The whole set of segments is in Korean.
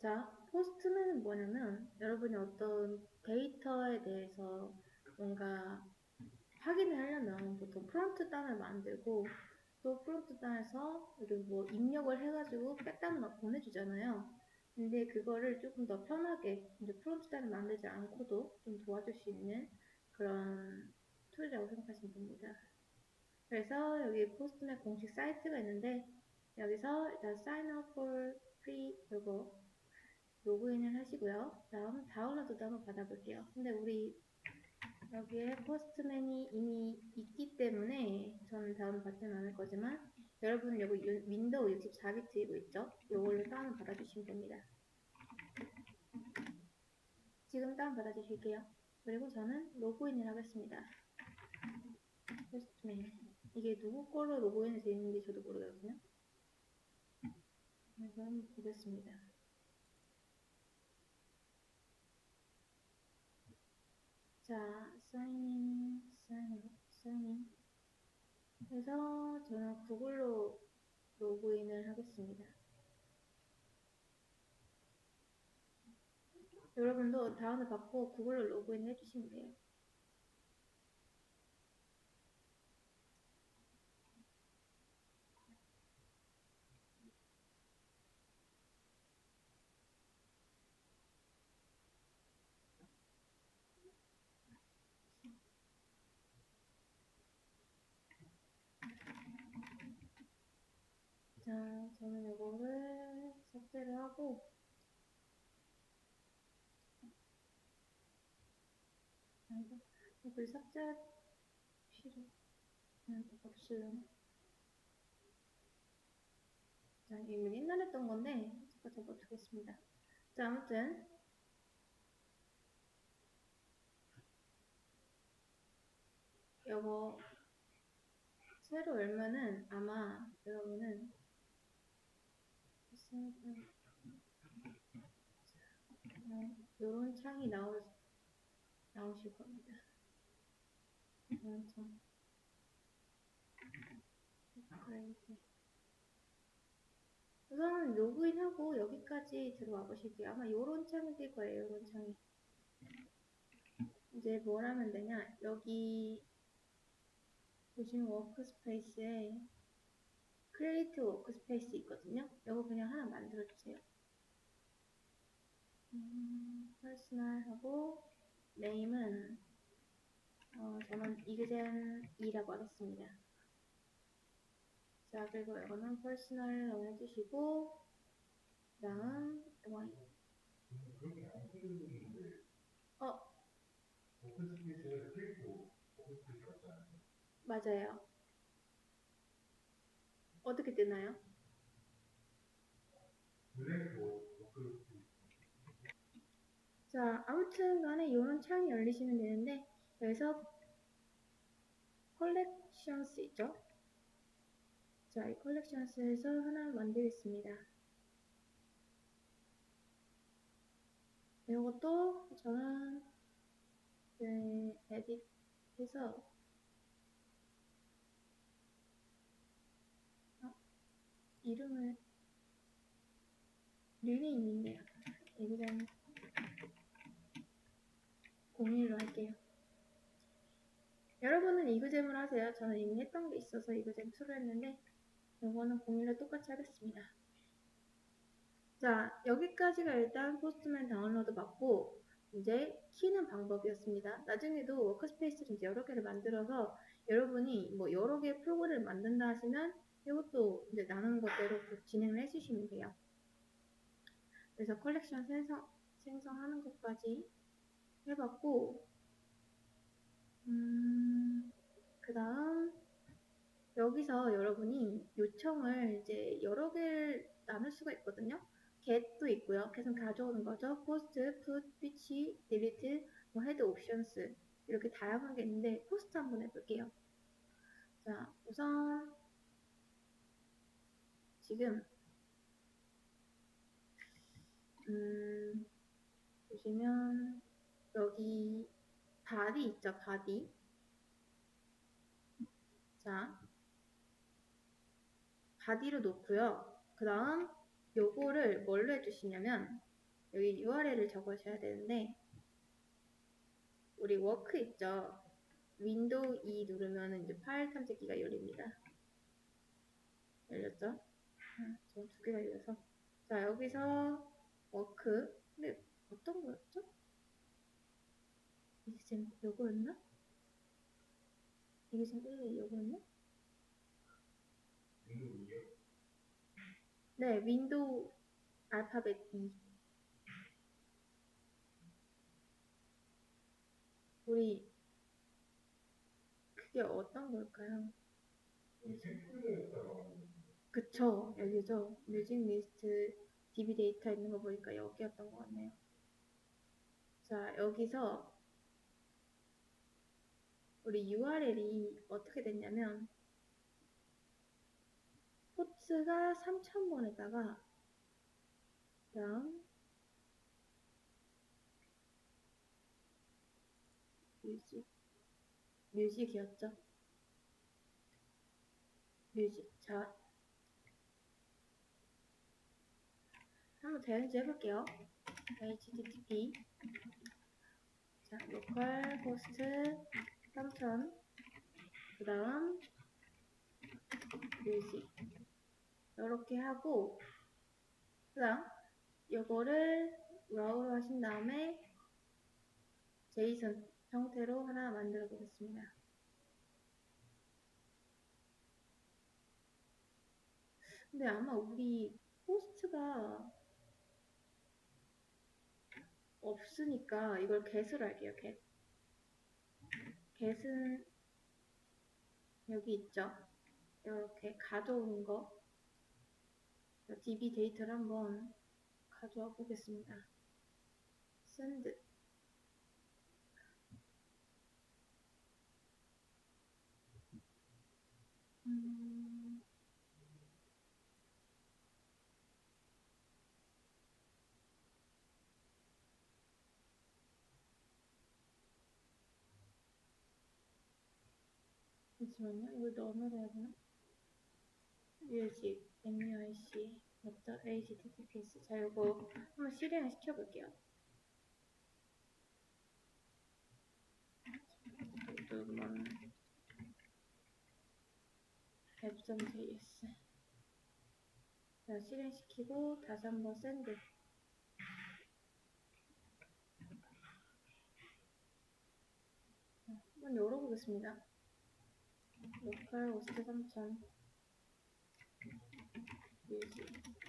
자, 포스트맨은 뭐냐면 여러분이 어떤 데이터에 대해서 뭔가 확인을 하려면 보통 프론트 단을 만들고 또 프론트 단에서 뭐 입력을 해가지고 백단을 막 보내주잖아요. 근데 그거를 조금 더 편하게 이제 프론트 단을 만들지 않고도 좀 도와줄 수 있는 그런 툴이라고 생각하시면 됩니다. 그래서 여기 포스트맨 공식 사이트가 있는데 여기서 일단 sign up for free 이거 로그인을 하시고요. 다음 다운로드도 한번 받아볼게요. 근데 우리 여기에 포스트맨이 이미 있기 때문에 저는 다운 받지는 않을 거지만 여러분은 여기 유- 윈도우 64비트이고 있죠? 이걸로 다운 받아주시면 됩니다. 지금 다운 받아주실게요. 그리고 저는 로그인을 하겠습니다. 포스트맨 이게 누구 걸로 로그인이 되어 있는지 저도 모르거든요. 한번 보겠습니다. 자, 사인인, 사인, 사인인. 그래서 저는 구글로 로그인을 하겠습니다. 여러분도 다운을 받고 구글로 로그인 해주시면 돼요. 자, 저는 이거를 삭제를 하고 아이고, 이걸 삭제 필요 그냥 없으려나? 자, 이미 옛날에 했던 건데 잠깐 접어두겠습니다. 자, 아무튼 요거 새로 열면은 아마 여러분은 이런 창이 나올 나오실 겁니다. 이런 창. 업그레이드. 우선 로그인하고 여기까지 들어와 보실게요. 아마 요런 창이 뜰 거예요. 요런 창이. 이제 뭘 하면 되냐? 여기 보시면 워크스페이스에 크리에이트 워크스페이스 있거든요. 이거 그냥 하나 만들어 주세요. 음, 퍼스널 하고 네임은 어, 저는 이그젠2라고 하겠습니다. 자, 그리고 이거는 퍼스널로 해주시고 그다음 흔들리는데 어 같잖아요. 맞아요. 어떻게 오픈스페이스 자, 아무튼 간에 이런 창이 열리시면 되는데 여기서 컬렉션스 있죠? 자, 이 컬렉션스에서 하나 만들겠습니다. 이것도 저는 네, 에딧해서 이름을 리네임인데요. 이그전 01로 할게요. 여러분은 이그잼을 하세요. 저는 이미 했던 게 있어서 이그잼 2로 했는데 이거는 01로 똑같이 하겠습니다. 자, 여기까지가 일단 포스트맨 다운로드 받고 이제 키는 방법이었습니다. 나중에도 워크스페이스를 이제 여러 개를 만들어서 여러분이 뭐 여러 개의 프로그램을 만든다 하시면 이것도 이제 나누는 것대로 쭉 진행을 해주시면 돼요. 그래서 컬렉션 생성, 생성하는 것까지 해봤고, 음, 그 다음, 여기서 여러분이 요청을 이제 여러 개를 나눌 수가 있거든요. get도 있고요. 계속 가져오는 거죠. post, put, switch, delete, 뭐 head options 이렇게 다양한 게 있는데 포스트 한번 해볼게요. 자, 우선 지금 음, 보시면 여기 바디 있죠, 바디. 자, 바디를 놓고요. 그 다음 요거를 뭘로 해주시냐면 여기 URL을 적으셔야 되는데 우리 워크 있죠? 윈도우 2 누르면 이제 파일 탐색기가 열립니다. 열렸죠? 전두 개가 열려서 자 여기서 워크 근데 어떤 거였죠? 이게 지금 요거였나? 이게 지금 1, 2 요거였나? 윈도우 2요? 네, 윈도우 알파벳 2. 우리 그게 어떤 걸까요? 그쵸, 여기죠. 뮤직 리스트 DB 데이터 있는 거 보니까 여기였던 것 같네요. 자, 여기서 우리 URL이 어떻게 됐냐면 포트가 3000번에다가 그다음 뮤직 뮤직이었죠. 뮤직 자 한번 대연지 해볼게요. http 자 로컬 호스트 3000 그 다음 뮤직 이렇게 하고 그 다음 요거를 라우로 하신 다음에 제이슨 형태로 하나 만들어 보겠습니다. 근데 아마 우리 호스트가 없으니까 이걸 get으로 할게요. get. get은 여기 있죠. 이렇게 가져오는 거 DB 데이터를 한번 가져와 보겠습니다. send 잠시만요. 이걸 넣어놔야 되나? MUIC, 맞죠? HTTPS. 자, 이거 한번 실행을 시켜볼게요. 잠깐만. 앱.js. 자, 실행시키고 다시 한번 샌드. 자, 한번 열어보겠습니다. 로컬 호스트 3000. 뮤직.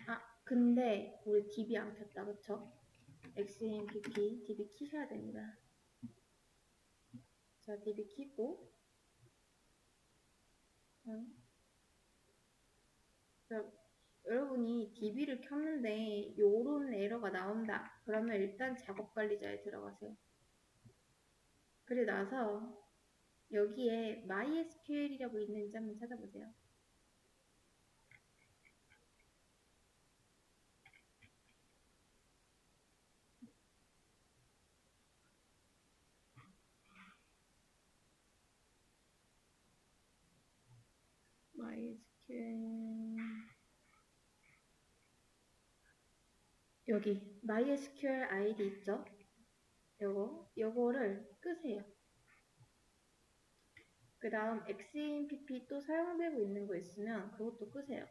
아, 근데 우리 DB 안 켰다, 그쵸? XMPP DB 키셔야 됩니다. 자, DB 키고, 응. 자, 여러분이 DB를 켰는데 요런 에러가 나온다. 그러면 일단 작업 관리자에 들어가세요. 그래 나서 여기에 MySQL이라고 있는지 한번 찾아보세요. MySQL 여기 MySQL ID 있죠? 요거 요거를 끄세요. 그 다음 XAMPP 또 사용되고 있는 거 있으면 그것도 끄세요.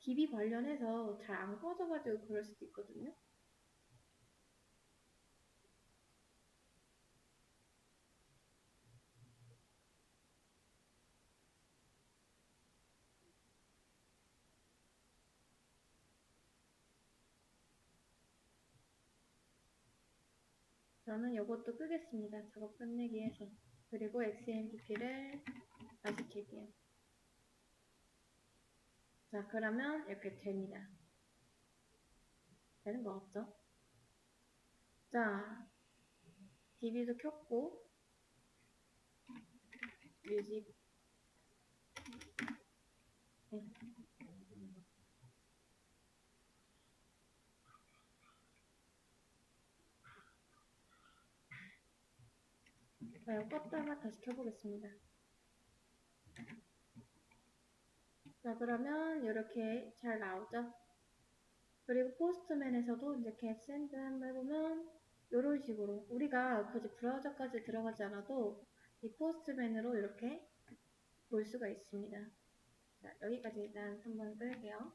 DB 관련해서 잘 안 꺼져가지고 그럴 수도 있거든요. 저는 이것도 끄겠습니다. 작업 끝내기 위해서. 그리고 XMPP를 다시 킬게요. 자, 그러면 이렇게 됩니다. 되는 거 없죠? 자, DB도 켰고, 뮤직. 네. 나요 껐다가 다시 켜보겠습니다. 자 그러면 이렇게 잘 나오죠? 그리고 포스트맨에서도 이제 get send 한번 해보면 이런 식으로 우리가 굳이 브라우저까지 들어가지 않아도 이 포스트맨으로 이렇게 볼 수가 있습니다. 자, 여기까지 일단 한번 끌게요.